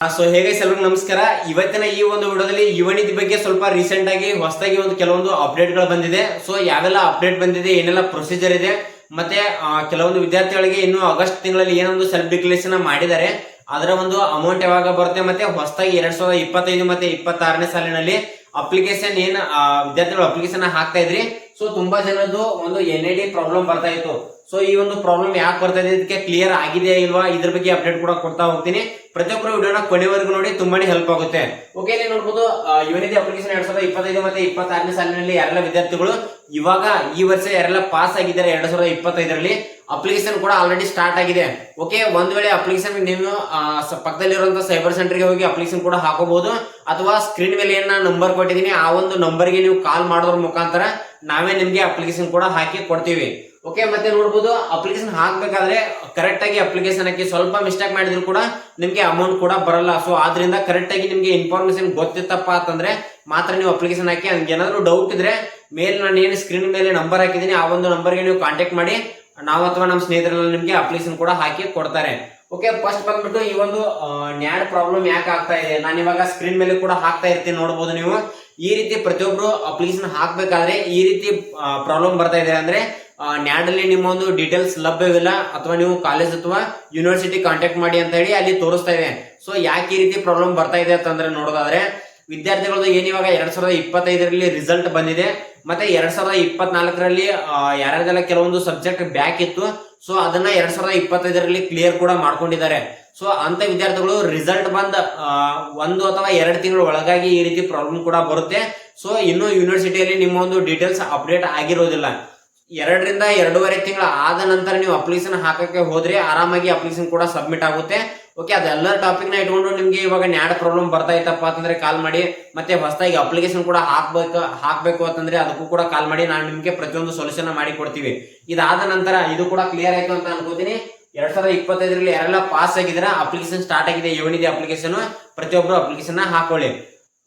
So ಹೇಗೆ ಎಲ್ರಿಗೂ ನಮಸ್ಕಾರ. ಇವತ್ತಿನ ಈ ಒಂದು ವಿಡಿಯೋದಲ್ಲಿ ಯುವನಿದ್ ಬಗ್ಗೆ ಸ್ವಲ್ಪ ರೀಸೆಂಟ್ ಆಗಿ ಹೊಸದಾಗಿ ಒಂದು ಕೆಲವೊಂದು ಅಪ್ಡೇಟ್ಗಳು ಬಂದಿದೆ. ಸೊ ಯಾವೆಲ್ಲ ಅಪ್ಡೇಟ್ ಬಂದಿದೆ, ಏನೆಲ್ಲ ಪ್ರೊಸೀಜರ್ ಇದೆ, ಮತ್ತೆ ಕೆಲವೊಂದು ವಿದ್ಯಾರ್ಥಿಗಳಿಗೆ ಇನ್ನು ಆಗಸ್ಟ್ ತಿಂಗಳಲ್ಲಿ ಏನೊಂದು ಸೆಲ್ಫ್ ಡಿಕ್ಲೇಷನ್ ಮಾಡಿದ್ದಾರೆ. ಅದರ ಒಂದು ಅಮೌಂಟ್ ಯಾವಾಗ ಬರುತ್ತೆ ಮತ್ತೆ ಹೊಸದಾಗಿ ಎರಡ್ ಸಾವಿರದ ಇಪ್ಪತ್ತೈದು ಮತ್ತೆ ಇಪ್ಪತ್ತಾರನೇ ಸಾಲಿನಲ್ಲಿ ಅಪ್ಲಿಕೇಶನ್ ಏನ್ ವಿದ್ಯಾರ್ಥಿಗಳು ಅಪ್ಲಿಕೇಶನ್ ಹಾಕ್ತಾ ಇದ್ರಿ. ಸೊ ತುಂಬಾ ಜನದ್ದು ಒಂದು ಎನ್ ಪ್ರಾಬ್ಲಮ್ ಬರ್ತಾ ಇತ್ತು. ಸೊ ಈ ಒಂದು ಪ್ರಾಬ್ಲಮ್ ಯಾಕೆ ಬರ್ತಾ ಇದೆ? ಇದಕ್ಕೆ ಕ್ಲಿಯರ್ ಆಗಿದೆಯಾ ಇಲ್ವಾ? ಇದ್ರ ಬಗ್ಗೆ ಅಪ್ಡೇಟ್ ಕೂಡ ಕೊಡ್ತಾ ಹೋಗ್ತೀನಿ. ಪ್ರತಿಯೊಬ್ಬರು ವಿಡಿಯೋನ ಕೊನೆವರೆಗೂ ನೋಡಿ ತುಂಬಾನೇ ಹೆಲ್ಪ್ ಆಗುತ್ತೆ. ಓಕೆ ಇಲ್ಲಿ ನೋಡ್ಬೋದು ಯುವನಿಧಿ ಅಪ್ಲಿಕೇಶನ್ ಎರಡ್ ಸಾವಿರದ ಇಪ್ಪತ್ತೈದು ಮತ್ತೆ ಇಪ್ಪತ್ತಾರನೇ ಸಾಲಿನಲ್ಲಿ ಯಾರೆಲ್ಲ ವಿದ್ಯಾರ್ಥಿಗಳು ಇವಾಗ ಈ ವರ್ಷ ಯಾರೆಲ್ಲ ಪಾಸ್ ಆಗಿದ್ದಾರೆ ಎರಡ್ ಸಾವಿರದ ಇಪ್ಪತ್ತೈದರಲ್ಲಿ? ಅಪ್ಲಿಕೇಶನ್ ಕೂಡ ಆಲ್ರೆಡಿ ಸ್ಟಾರ್ಟ್ ಆಗಿದೆ. ಓಕೆ ಒಂದ್ ವೇಳೆ ಅಪ್ಲಿಕೇಶನ್ ನೀವು ಪಕ್ಕದಲ್ಲಿರುವಂತಹ ಸೈಬರ್ ಸೆಂಟರ್ಗೆ ಹೋಗಿ ಅಪ್ಲಿಕೇಶನ್ ಕೂಡ ಹಾಕೋಬಹುದು ಅಥವಾ ಸ್ಕ್ರೀನ್ ಮೇಲೆ ಏನ್ ನಂಬರ್ ಕೊಟ್ಟಿದ್ದೀನಿ, ಆ ಒಂದು ನಂಬರ್ಗೆ ನೀವು ಕಾಲ್ ಮಾಡೋದ್ರ ಮುಖಾಂತರ ನಾವೇ ನಿಮ್ಗೆ ಅಪ್ಲಿಕೇಶನ್ ಕೂಡ ಹಾಕಿ ಕೊಡ್ತೀವಿ. ಓಕೆ ಮತ್ತೆ ನೋಡ್ಬೋದು ಅಪ್ಲಿಕೇಶನ್ ಹಾಕ್ಬೇಕಾದ್ರೆ ಕರೆಕ್ಟ್ ಆಗಿ ಅಪ್ಲಿಕೇಶನ್ ಹಾಕಿ ಸ್ವಲ್ಪ ಮಿಸ್ಟೇಕ್ ಮಾಡಿದ್ರು ಕೂಡ ನಿಮ್ಗೆ ಅಮೌಂಟ್ ಕೂಡ ಬರಲ್ಲ. ಸೊ ಆದ್ರಿಂದ ಕರೆಕ್ಟ್ ಆಗಿ ನಿಮ್ಗೆ ಇನ್ಫಾರ್ಮೇಶನ್ ಗೊತ್ತಿತ್ತಪ್ಪ ಅಂತಂದ್ರೆ ಮಾತ್ರ ನೀವು ಅಪ್ಲಿಕೇಶನ್ ಹಾಕಿ ಹಂಗೆ ಏನಾದ್ರು ಡೌಟ್ ಇದ್ರೆ ಮೇಲ್ ನಾನು ಏನು ಸ್ಕ್ರೀನ್ ಮೇಲೆ ನಂಬರ್ ಹಾಕಿದ್ದೀನಿ. ಆ ಒಂದು ನಂಬರ್ಗೆ ನೀವು ಕಾಂಟ್ಯಾಕ್ಟ್ ಮಾಡಿ. ನಾವು ಅಥವಾ ನಮ್ಮ ಸ್ನೇಹಿತರೆಲ್ಲ ನಿಮ್ಗೆ ಅಪ್ಲಿಕೇಶನ್ ಕೂಡ ಹಾಕಿ ಕೊಡ್ತಾರೆ. ಓಕೆ ಫಸ್ಟ್ ಬಂದ್ಬಿಟ್ಟು ಈ ಒಂದು ನ್ಯಾಡ್ ಪ್ರಾಬ್ಲಮ್ ಯಾಕೆ ಆಗ್ತಾ ಇದೆ? ನಾನು ಇವಾಗ ಸ್ಕ್ರೀನ್ ಮೇಲೆ ಕೂಡ ಹಾಕ್ತಾ ಇರ್ತೀನಿ ನೋಡಬಹುದು ನೀವು. ಈ ರೀತಿ ಪ್ರತಿಯೊಬ್ರು ಅಪ್ಲಿಕೇಶನ್ ಹಾಕ್ಬೇಕಾದ್ರೆ ಈ ರೀತಿ ಪ್ರಾಬ್ಲಮ್ ಬರ್ತಾ ಇದೆ ಅಂದ್ರೆ ನ್ಯಾಡ್ ನಿಮ್ಮೊಂದು ನಿಮ್ಮ ಒಂದು ಡೀಟೇಲ್ಸ್ ಲಭ್ಯವಿಲ್ಲ ಅಥವಾ ನೀವು ಕಾಲೇಜ್ ಅಥವಾ ಯೂನಿವರ್ಸಿಟಿ ಕಾಂಟ್ಯಾಕ್ಟ್ ಮಾಡಿ ಅಂತ ಹೇಳಿ ಅಲ್ಲಿ ತೋರಿಸ್ತಾ ಇದೆ ಸೊ ಯಾಕೆ ಈ ರೀತಿ ಪ್ರಾಬ್ಲಮ್ ಬರ್ತಾ ಇದೆ ಅಂತಂದ್ರೆ ನೋಡೋದಾದ್ರೆ, ವಿದ್ಯಾರ್ಥಿಗಳದ್ದು ಏನಿವಾಗ ಎರಡ್ ಸಾವಿರದ ಇಪ್ಪತ್ತೈದರಲ್ಲಿ ರಿಸಲ್ಟ್ ಬಂದಿದೆ. ಮತ್ತೆ ಎರಡ್ ಸಾವಿರದ ಇಪ್ಪತ್ನಾಲ್ಕರಲ್ಲಿ ಯಾರ್ಯಾರ್ದೆಲ್ಲ ಕೆಲವೊಂದು ಸಬ್ಜೆಕ್ಟ್ ಬ್ಯಾಕ್ ಇತ್ತು ಸೊ ಅದನ್ನ ಎರಡ್ ಸಾವಿರದ ಇಪ್ಪತ್ತೈದರಲ್ಲಿ ಕ್ಲಿಯರ್ ಕೂಡ ಮಾಡ್ಕೊಂಡಿದ್ದಾರೆ. ಸೊ ಅಂತ ವಿದ್ಯಾರ್ಥಿಗಳು ರಿಸಲ್ಟ್ ಬಂದ ಒಂದು ಅಥವಾ ಎರಡು ತಿಂಗಳ ಒಳಗಾಗಿ ಈ ರೀತಿ ಪ್ರಾಬ್ಲಮ್ ಕೂಡ ಬರುತ್ತೆ. ಸೊ ಇನ್ನು ಯೂನಿವರ್ಸಿಟಿಯಲ್ಲಿ ನಿಮ್ಮ ಒಂದು ಡೀಟೇಲ್ಸ್ ಅಪ್ಡೇಟ್ ಆಗಿರೋದಿಲ್ಲ. ಎರಡರಿಂದ ಎರಡೂವರೆ ತಿಂಗಳ ಆದ ನಂತರ ನೀವು ಅಪ್ಲಿಕೇಶನ್ ಹಾಕಕ್ಕೆ ಹೋದ್ರೆ ಆರಾಮಾಗಿ ಅಪ್ಲಿಕೇಶನ್ ಕೂಡ ಸಬ್ಮಿಟ್ ಆಗುತ್ತೆ. ಓಕೆ ಅದೆಲ್ಲ ಟಾಪಿಕ್ನ ಇಟ್ಕೊಂಡು ನಿಮ್ಗೆ ಇವಾಗ ನ್ಯಾಡ್ ಪ್ರಾಬ್ಲಮ್ ಬರ್ತಾ ಇತ್ತಪ್ಪ ಅಂತಂದ್ರೆ ಕಾಲ್ ಮಾಡಿ, ಮತ್ತೆ ಹೊಸದಾಗಿ ಅಪ್ಲಿಕೇಶನ್ ಕೂಡ ಹಾಕ್ಬೇಕು ಹಾಕ್ಬೇಕು ಅಂತಂದ್ರೆ ಅದಕ್ಕೂ ಕೂಡ ಕಾಲ್ ಮಾಡಿ, ನಾನು ನಿಮಗೆ ಪ್ರತಿಯೊಂದು ಸೊಲ್ಯೂಷನ್ ಮಾಡಿ ಕೊಡ್ತೀವಿ. ಇದಾದ ನಂತರ ಇದು ಕೂಡ ಕ್ಲಿಯರ್ ಆಯ್ತು ಅಂತ ಅನ್ಕೋತೀನಿ. ಎರಡ್ ಸಾವಿರದ ಇಪ್ಪತ್ತೈದರಲ್ಲಿ ಯಾರೆಲ್ಲ ಪಾಸ್ ಆಗಿದ್ರೆ ಅಪ್ಲಿಕೇಶನ್ ಸ್ಟಾರ್ಟ್ ಆಗಿದೆ, ಏನಿದೆ ಅಪ್ಲಿಕೇಶನ್ ಪ್ರತಿಯೊಬ್ಬರು ಅಪ್ಲಿಕೇಶನ್ ಹಾಕೊಳ್ಳಿ.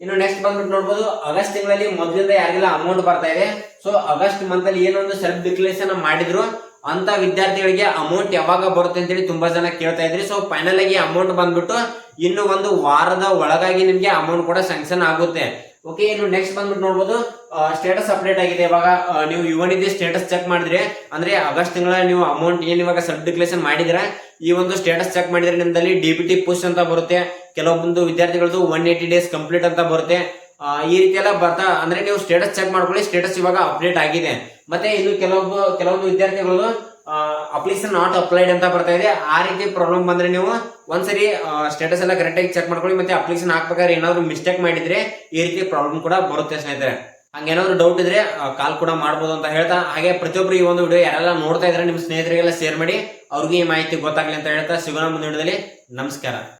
ಇನ್ನು ನೆಕ್ಸ್ಟ್ ಬಂದ್ಬಿಟ್ಟು ನೋಡ್ಬೋದು, ಆಗಸ್ಟ್ ತಿಂಗಳಲ್ಲಿ ಮೊದಲಿಂದ ಯಾರಿಗೆಲ್ಲ ಅಮೌಂಟ್ ಬರ್ತಾ ಇದೆ ಸೊ ಆಗಸ್ಟ್ ಮಂತ್ ಅಲ್ಲಿ ಏನೊಂದು ಸೆಲ್ಫ್ ಡಿಕ್ಲೇಷನ್ ಮಾಡಿದ್ರು, ಅಂತ ವಿದ್ಯಾರ್ಥಿಗಳಿಗೆ ಅಮೌಂಟ್ ಯಾವಾಗ ಬರುತ್ತೆ ಅಂತೇಳಿ ತುಂಬಾ ಜನ ಕೇಳ್ತಾ ಇದ್ರಿ. ಸೊ ಫೈನಲ್ ಆಗಿ ಅಮೌಂಟ್ ಬಂದ್ಬಿಟ್ಟು, ಇನ್ನು ಒಂದು ವಾರದ ಒಳಗಾಗಿ ನಿಮ್ಗೆ ಅಮೌಂಟ್ ಕೂಡ ಸ್ಯಾಂಕ್ಷನ್ ಆಗುತ್ತೆ. ಓಕೆ ಇನ್ನು ನೆಕ್ಸ್ಟ್ ಬಂದ್ಬಿಟ್ಟು ನೋಡ್ಬೋದು. ಸ್ಟೇಟಸ್ ಅಪ್ಡೇಟ್ ಆಗಿದೆ ಇವಾಗ. ನೀವು ಇದೆ ಸ್ಟೇಟಸ್ ಚೆಕ್ ಮಾಡಿದ್ರೆ, ಅಂದ್ರೆ ಆಗಸ್ಟ್ ತಿಂಗಳ ನೀವು ಅಮೌಂಟ್ ಏನು ಇವಾಗ ಸಬ್ ಡಿಕ್ಲೇಷನ್ ಮಾಡಿದ್ರೆ ಈ ಒಂದು ಸ್ಟೇಟಸ್ ಚೆಕ್ ಮಾಡಿದ್ರೆ ನಿಮ್ದಲ್ಲಿ ಡಿ ಬಿ ಟಿ ಅಂತ ಬರುತ್ತೆ. ಕೆಲವೊಂದು ವಿದ್ಯಾರ್ಥಿಗಳದ್ದು ಒನ್ ಏಯ್ಟಿ ಡೇಸ್ ಕಂಪ್ಲೀಟ್ ಅಂತ ಬರುತ್ತೆ. ಈ ರೀತಿ ಎಲ್ಲ ಬರ್ತಾ, ಅಂದ್ರೆ ನೀವು ಸ್ಟೇಟಸ್ ಚೆಕ್ ಮಾಡ್ಕೊಳ್ಳಿ ಸ್ಟೇಟಸ್ ಇವಾಗ ಅಪ್ಡೇಟ್ ಆಗಿದೆ. ಮತ್ತೆ ಇನ್ನು ಕೆಲವೊಬ್ಬ, ಕೆಲವೊಂದು ವಿದ್ಯಾರ್ಥಿಗಳು ಅಪ್ಲಿಕೇಶನ್ ನಾಟ್ ಅಪ್ಲೈಡ್ ಅಂತ ಬರ್ತಾ ಇದೆ. ಆ ರೀತಿ ಪ್ರಾಬ್ಲಮ್ ಬಂದ್ರೆ ನೀವು ಒಂದ್ಸರಿ ಸ್ಟೇಟಸ್ ಎಲ್ಲ ಕರೆಕ್ಟ್ ಆಗಿ ಚೆಕ್ ಮಾಡ್ಕೊಳ್ಳಿ ಮತ್ತೆ ಅಪ್ಲಿಕೇಶನ್ ಹಾಕ್ಬೇಕಾದ್ರೆ ಏನಾದ್ರು ಮಿಸ್ಟೇಕ್ ಮಾಡಿದ್ರೆ ಈ ರೀತಿ ಪ್ರಾಬ್ಲಮ್ ಕೂಡ ಬರುತ್ತೆ ಸ್ನೇಹಿತರೆ. ಹಂಗೇನಾದ್ರು ಡೌಟ್ ಇದ್ರೆ ಕಾಲ್ ಕೂಡ ಮಾಡ್ಬೋದು ಅಂತ ಹೇಳ್ತಾ, ಹಾಗೆ ಪ್ರತಿಯೊಬ್ಬರು ಈ ಒಂದು ವಿಡಿಯೋ ಯಾರೆಲ್ಲ ನೋಡ್ತಾ ಇದ್ರೆ ನಿಮ್ಮ ಸ್ನೇಹಿತರಿಗೆಲ್ಲ ಶೇರ್ ಮಾಡಿ, ಅವ್ರಿಗೆ ಈ ಮಾಹಿತಿ ಗೊತ್ತಾಗ್ಲಿ ಅಂತ ಹೇಳ್ತಾ, ಸಿಗೋಣ ಮುಂದಿನ ವಿಡಿಯೋದಲ್ಲಿ. ನಮಸ್ಕಾರ.